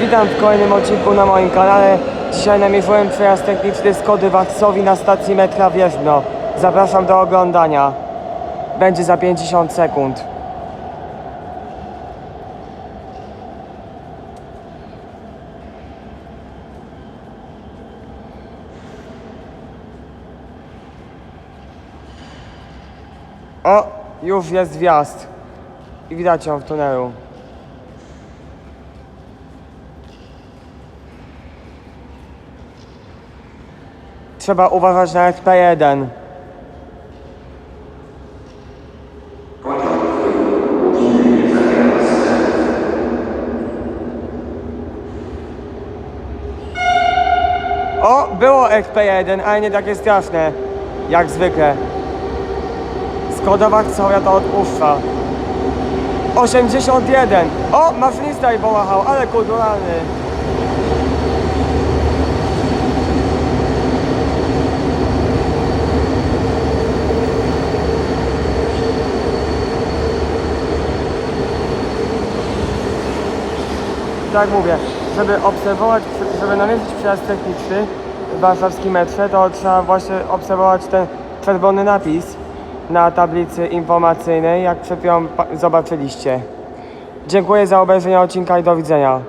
Witam w kolejnym odcinku na moim kanale. Dzisiaj namierzyłem przejazd techniczny z Kody Warsowi na stacji metra Wierzbno. Zapraszam do oglądania. Będzie za 50 sekund. O, już jest wjazd. I widać ją w tunelu. Trzeba uważać na SP1. O, było XP1, ale nie takie straszne, jak zwykle. Skoda Warszawia to odpuszcza. 81. O, maszynista i pomachał, ale kulturalny. Tak mówię, żeby obserwować, żeby namierzyć przejazd techniczny w warszawskim metrze, to trzeba właśnie obserwować ten czerwony napis na tablicy informacyjnej, jak przed chwilą zobaczyliście. Dziękuję za obejrzenie odcinka i do widzenia.